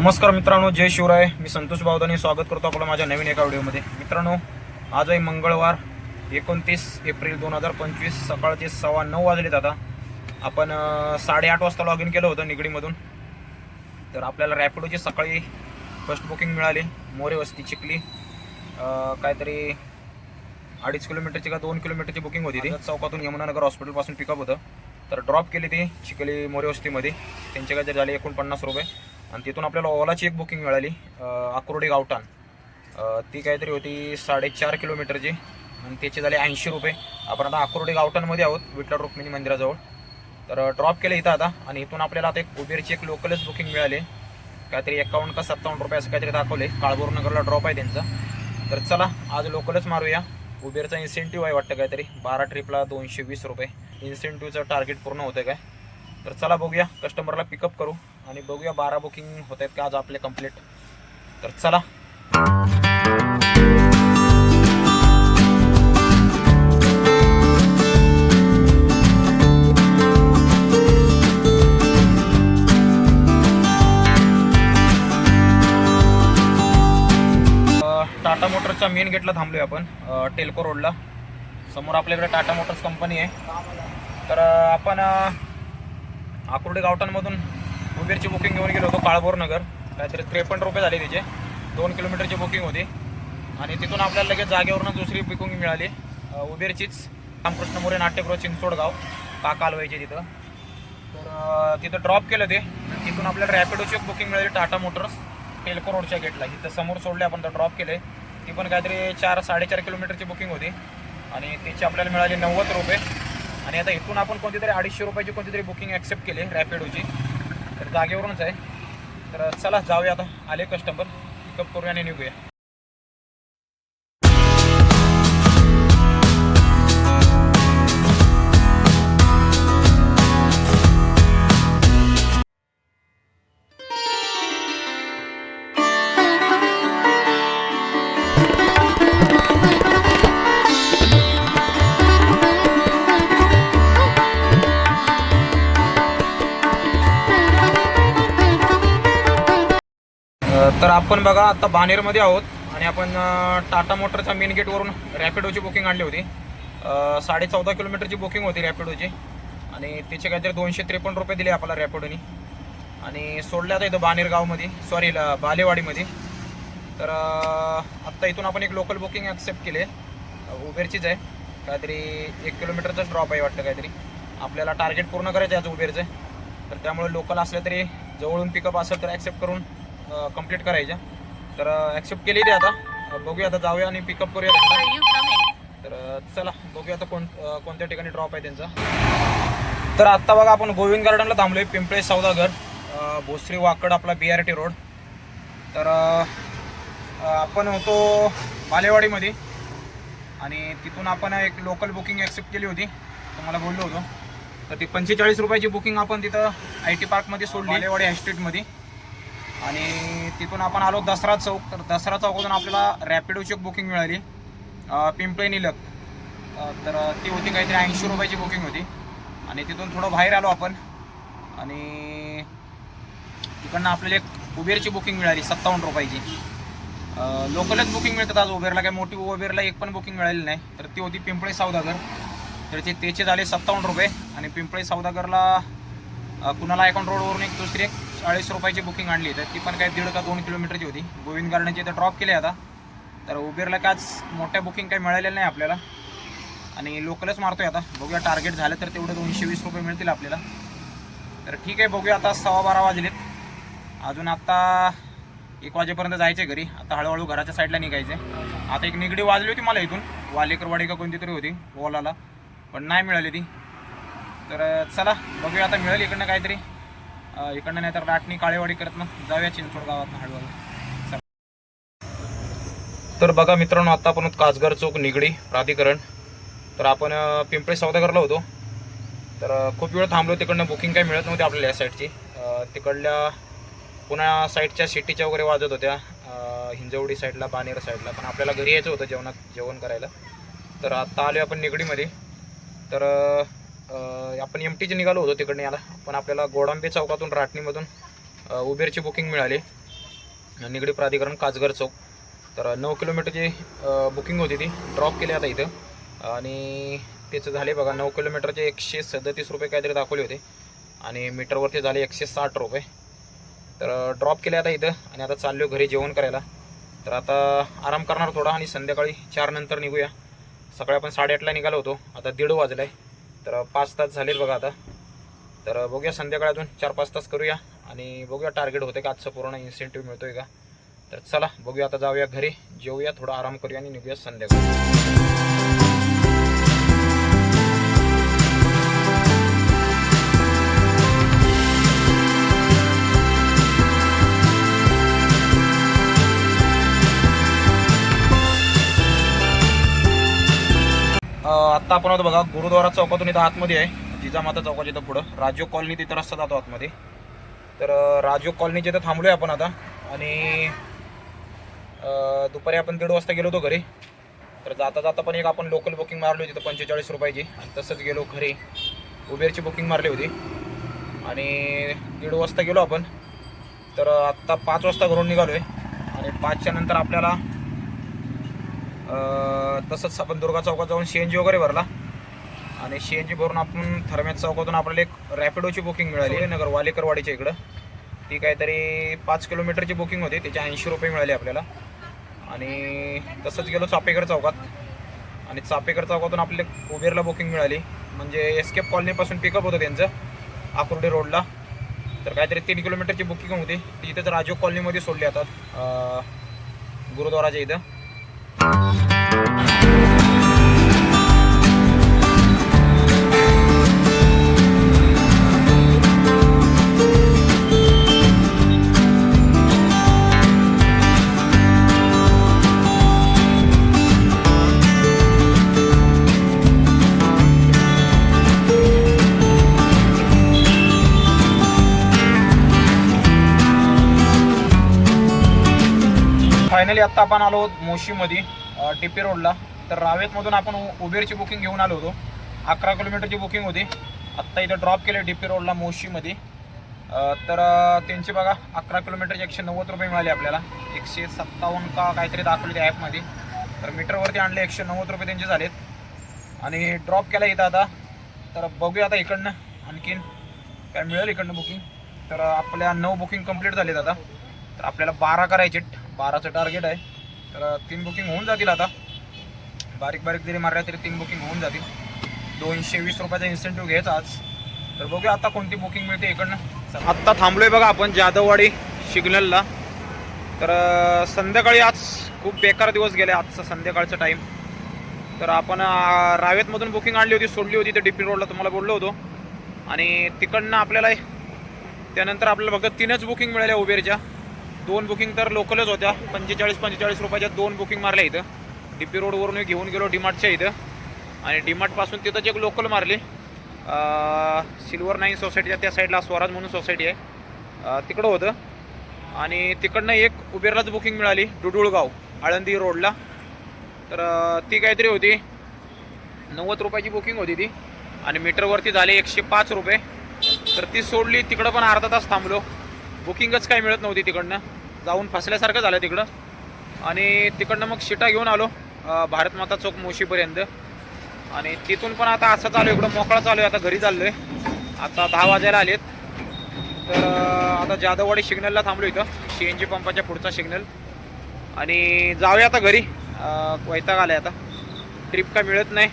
नमस्कार मित्रांनो जय शिवराय. मी संतोष बावदानी स्वागत करतो आपलं माझ्या नवीन एका व्हिडिओमध्ये. मित्रांनो आज आहे मंगळवार एकोणतीस एप्रिल दोन हजार पंचवीस सकाळचे सव्वा नऊ वाजलेत आता. आपण साडेआठ वाजता लॉग इन केलं होतं निगडीमधून. तर आपल्याला रॅपिडोची सकाळी फर्स्ट बुकिंग मिळाली. मोरे वस्ती चिखली. काहीतरी अडीच किलोमीटरची का दोन किलोमीटरची बुकिंग होती ती. चौकातून यमुनानगर हॉस्पिटलपासून पिकअप होतं. तर ड्रॉप केली ती चिखली मोरे वस्तीमध्ये. त्यांचे काहीतरी झाले एकोणपन्नास रुपये. आणि तिथून आपल्याला ओलाची एक बुकिंग मिळाली अं, अक्रोडी गावठाण. ती काहीतरी होती साडेचार किलोमीटरची आणि त्याचे झाले ऐंशी रुपये. आपण आता अक्रोडी गावठाणमध्ये आहोत विठ्ठल रुक्मिणी मंदिराजवळ. तर ड्रॉप केलं इथं आता आणि इथून आपल्याला आता एक उबेरची एक लोकलच बुकिंग मिळाली. काहीतरी एकावन्न का सत्तावन्न रुपये असं काहीतरी दाखवले. काळभोर नगरला ड्रॉप आहे त्यांचा. तर चला आज लोकलच मारूया. उबेरचा इन्सेंटिव्ह आहे वाटतं काहीतरी. बारा ट्रिपला दोनशे वीस रुपये. इन्सेंटिव्हचं टार्गेट पूर्ण होतं काय? तर चला बघूया. कस्टमरला पिकअप करू. आणि बघूया बारा बुकिंग होत आहेत का आज आपले कंप्लीट तर चला. टाटा मोटर्सच्या मेन गेटला थांबलोय आपण टेल्को रोडला. समोर आपल्याकडे टाटा मोटर्स कंपनी आहे. तर आपण आकुर्डे गावटांमधून गावठाणमधून उबेरची बुकिंग घेऊन गेलो होतो काळभोर नगर. काहीतरी त्रेपन्न रुपये झाले तिचे दोन किलोमीटरची बुकिंग होती. आणि तिथून आपल्याला लगेच जागेवरून दुसरी बुकिंग मिळाली. उबेरचीच रामकृष्ण मोरे नाट्यगृह चिंचोडगाव काका आलवायचे तिथं. तर तिथं ड्रॉप केलं ते. तिथून आपल्याला रॅपिडोची एक बुकिंग मिळाली टाटा मोटर्स टेल्को रोडच्या गेटला इथं समोर सोडले आपण तर ड्रॉप केले. ती पण काहीतरी चार साडेचार किलोमीटरची बुकिंग होती. आणि त्याची आपल्याला मिळाली नव्वद रुपये. आणि आता इथून आपण कोणतीतरी अडीचशे रुपयाची कोणतीतरी बुकिंग ॲक्सेप्ट केली रॅपिडोची तर जागेवरूनच आहे. तर चला जाऊया आता आले कस्टमर पिकअप करूया आणि निघूया. तर आपण बघा आता बानेरमध्ये आहोत आणि आपण टाटा मोटरच्या मेन गेटवरून रॅपिडोची बुकिंग आणली होती. साडे चौदा किलोमीटरची बुकिंग होती रॅपिडोची. आणि त्याचे काहीतरी दोनशे त्रेपन्न रुपये दिले आपल्याला रॅपिडोनी. आणि सोडल्या आता इथं बानेर गावमध्ये सॉरी बालेवाडीमध्ये. तर आत्ता इथून आपण एक लोकल बुकिंग ॲक्सेप्ट केले. उबेरचीच आहे. काहीतरी एक किलोमीटरचाच ड्रॉप आहे वाटतं काहीतरी. आपल्याला टार्गेट पूर्ण करायचं आहे आज उबेरचं. तर त्यामुळे लोकल असलं तरी जवळून पिकअप असेल तर ॲक्सेप्ट करून कंप्लीट करायच्या. तर ॲक्सेप्ट केली ते आता. बघूया आता जाऊया आणि पिकअप करूया त्यांना. तर चला बघूया आता कोण कोणत्या ठिकाणी ड्रॉप आहे त्यांचा. तर आत्ता बघा आपण गोविंद गार्डनला थांबलोय पिंपळे सौदागर भोसरी वाकड आपला बी आर टी रोड तर आपण होतो बालेवाडीमध्ये. आणि तिथून आपण एक लोकल बुकिंग ॲक्सेप्ट केली होती. तुम्हाला बोललो होतो. तर ती पंचेचाळीस रुपयाची बुकिंग आपण तिथं आय टी पार्कमध्ये सोडली. बालेवाडी हायस्ट्रीटमध्ये आणि तिथून आपण आलो दसरा चौक. तर दसरा चौकातून आपल्याला रॅपिडोची एक बुकिंग मिळाली. पिंपळे निलक. तर ती होती काहीतरी ऐंशी रुपयाची बुकिंग होती. आणि तिथून थोडं बाहेर आलो आपण. आणि तिकडनं आपल्याला एक उबेरची बुकिंग मिळाली सत्तावन्न रुपयाची. लोकलच बुकिंग मिळतात आज उबेरला काय मोठी उबेरला एक पण बुकिंग मिळाली नाही. तर ती होती पिंपळे सौदागर तर ते त्याचे झाले सत्तावन्न रुपये. आणि पिंपळे सौदागरला कुणाला अकाउंट रोडवरून एक दुसरी एक चाळीस रुपयाची बुकिंग आणली तर ती पण काय दीड का दोन किलोमीटरची होती. गोविंद गार्डनची तर ड्रॉप केली आता. तर उबेरला काय आज मोठ्या बुकिंग काही मिळालेल्या नाही आपल्याला. आणि लोकलच मारतोय आता. बघूया टार्गेट झालं तर तेवढं दोनशे वीस रुपये मिळतील आपल्याला. तर ठीक आहे बघूया आता सव्वा बारा वाजलेत. अजून आता एक वाजेपर्यंत जायचं घरी. आता हळूहळू घराच्या साईडला निघायचं आहे आता एक निगडी वाजली होती मला इथून. वालेकरवाडी का कोणती तरी होती ओलाला पण नाही मिळाली ती. तर चला बघूया आता मिळेल इकडनं काहीतरी. इकडनं नाही तर राटणी काळेवाडी करत ना जाऊया चिंचवड गावात हळूहळू. तर बघा मित्रांनो आता आपण आहोत चौक निगडी प्राधिकरण. तर आपण अं, पिंपळे सौदागरला होतो. तर खूप वेळ थांबलो तिकडनं बुकिंग काही मिळत नव्हती आपल्याला या साईडची तिकडल्या पुन्हा साईडच्या सिटीच्या वगैरे वाजत होत्या. हिंजवडी साईडला बानेर साईडला पण आपल्याला घरी यायचं होतं जेवणात जेवण करायला. तर आत्ता आलो आपण निगडीमध्ये. तर आपण एम टीचे निघालो होतो तिकडनं याला. पण आपल्याला गोडांबे चौकातून राटणीमधून उबेरची बुकिंग मिळाली. निगडी प्राधिकरण काजगर चौक. तर नऊ किलोमीटरची बुकिंग होती ती. ड्रॉप केली आता इथं. आणि त्याचं झाले बघा नऊ किलोमीटरचे एकशे सदतीस रुपये काहीतरी दाखवले होते. आणि मीटरवरती झाले एकशे साठ रुपये. तर ड्रॉप केले आता इथं. आणि आता चाललो घरी जेवण करायला. तर आता आराम करणार थोडा आणि संध्याकाळी चारनंतर निघूया. सकाळी आपण साडेआठला निघालो होतो. आता दीड वाजला आहे तर पाच तास झालेत बघा आता. तर बघूया संध्याकाळ अजून चार पाच तास करूया आणि बघूया टार्गेट होते का? आजचं पूर्ण इन्सेंटिव्ह मिळतोय का? तर चला बघूया आता जाऊया घरी जेवूया थोडा आराम करूया आणि निघूया संध्याकाळी. आत्ता आपण होतो बघा गुरुद्वारा चौकातून इथं आतमध्ये आहे. जिजामाता चौकाच्या इथं पुढं. राजीव कॉलनी तिथं रस्ता जातो आतमध्ये. तर अ, कॉलनीच्या इथं थांबलोय आपण आता. आणि दुपारी आपण दीड वाजता गेलो होतो घरी. तर जाता जाता पण एक आपण लोकल बुकिंग मारली होती तर पंचेचाळीस रुपयाची. आणि तसंच गेलो घरी. उबेरची बुकिंग मारली होती. आणि दीड वाजता गेलो आपण. तर आत्ता पाच वाजता घरून निघालो आहे आणि पाचच्या नंतर आपल्याला तसंच आपण दुर्गा चौकात जाऊन सी एन जी वगैरे भरला. आणि सी एन जी भरून आपण थर्मॅच चौकातून आपल्याला एक रॅपिडोची बुकिंग मिळाली नगर वालेकरवाडीच्या इकडं. ती काहीतरी पाच किलोमीटरची बुकिंग होती त्याचे ऐंशी रुपये मिळाले आपल्याला. आणि तसंच गेलो चापेकर चौकात. आणि चापेकर चौकातून आपल्याला उबेरला बुकिंग मिळाली. म्हणजे एस्केप कॉलनीपासून पिकअप होतं त्यांचं आकुर्डी रोडला तर काहीतरी तीन किलोमीटरची बुकिंग होती. ती इथंच राजीव कॉलनीमध्ये सोडली अ, गुरुद्वाराच्या इथं. Música फायनली आत्ता आपण आलो मोशीमध्ये टिपी रोडला. तर रावेतमधून आपण उबेरची बुकिंग घेऊन आलो होतो. अकरा किलोमीटरची बुकिंग होती. आत्ता इथं ड्रॉप केले डी पी रोडला मोशीमध्ये. तर त्यांची बघा अकरा किलोमीटरचे एकशे नव्वद रुपये मिळाले आपल्याला. एकशे सत्तावन्न का काहीतरी दाखवले त्या ॲपमध्ये तर मीटरवरती आणले एकशे नव्वद रुपये त्यांचे झालेत. आणि ड्रॉप केला इथं आता. तर बघूया आता इकडनं आणखीन काय मिळेल इकडनं बुकिंग तर आपल्या नऊ बुकिंग कंप्लीट झालेत आता. तर आपल्याला बारा करायचे बाराचं टार्गेट आहे. तर तीन बुकिंग होऊन जातील आता. बारीक बारीक जरी मारल्या तरी तीन बुकिंग होऊन जातील. दोनशे वीस रुपयाचा इन्सेंटिव्ह घ्यायचा आज. तर बघूया आता कोणती बुकिंग मिळते इकडनं. आत्ता थांबलोय बघा आपण जाधववाडी सिग्नलला तर संध्याकाळी आज खूप बेकार दिवस गेले आजचा संध्याकाळचा टाईम तर आपण रावेतमधून बुकिंग आणली होती सोडली होती तर डीपी रोडला तुम्हाला बोललो होतो. आणि तिकडनं आपल्याला त्यानंतर आपल्याला फक्त तीनच बुकिंग मिळाल्या उबेरच्या. दोन बुकिंग तर लोकलच होत्या. पंचेचाळीस पंचेचाळीस रुपयाच्या दोन बुकिंग मारल्या इथं. डी पी रोडवरून घेऊन गेलो डीमार्टच्या इथं. आणि डीमार्टपासून तिथंच एक लोकल मारली. सिल्वर नाईन सोसायटीच्या त्या साईडला स्वराज म्हणून सोसायटी आहे. तिकडं होतं. आणि तिकडनं एक उबेरलाच बुकिंग मिळाली डुडुळगाव आळंदी रोडला तर ती काहीतरी होती. नव्वद रुपयाची बुकिंग होती ती. आणि मीटरवरती झाले एकशे पाच रुपये. तर ती सोडली. तिकडं पण अर्धा तास थांबलो. बुकिंगच काही मिळत नव्हती तिकडनं. जाऊन फसल्यासारखं झालं तिकडं. आणि तिकडनं मग शिटा घेऊन आलो भारतमाता चौक मोशीपर्यंत. आणि तिथून पण आता असं चालू आहे, इकडं मोकळा चालू आहे आता घरी चाललो आहे आता दहा वाजायला आलेत. तर आता जाधववाडी सिग्नलला थांबलो इथं सी एन जी पंपाच्या पुढचा सिग्नल. आणि जाऊया आता घरी. वैताग आलाय आता. ट्रिप काय मिळत नाही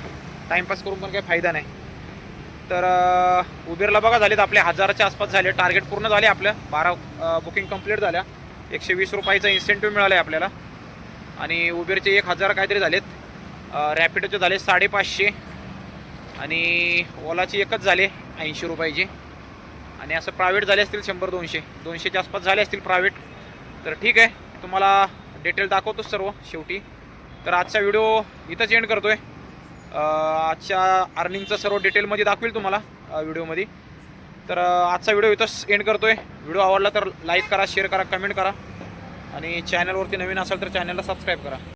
टाईमपास करून पण काही फायदा नाही. तर उबेरला बघा झालेत आपले हजाराच्या आसपास झाले टार्गेट पूर्ण झाले आपलं बारा बुकिंग कंप्लीट झाल्या. एकशे वीस रुपयाचा इन्सेंटिव्ह मिळाला आहे आपल्याला. आणि उबेरचे एक हजार काहीतरी झालेत. रॅपिडोचे झाले साडेपाचशे. आणि ओलाची एकच झाले ऐंशी रुपयाची. आणि असं प्रायव्हेट झाले असतील शंभर दोनशे. दोनशेच्या आसपास झाले असतील प्रायव्हेट तर ठीक आहे. तुम्हाला डिटेल दाखवतोच सर्व शेवटी. तर आजचा व्हिडिओ इथंच एंड करतो आहे आजच्या अर्निंगचं सर्व डिटेलमध्ये दाखवेल तुम्हाला व्हिडिओमध्ये तर आजचा व्हिडिओ इथंच एंड करतोय. व्हिडिओ आवडला तर लाईक करा शेअर करा कमेंट करा. आणि चॅनलवरती नवीन असाल तर चॅनलला सबस्क्राईब करा.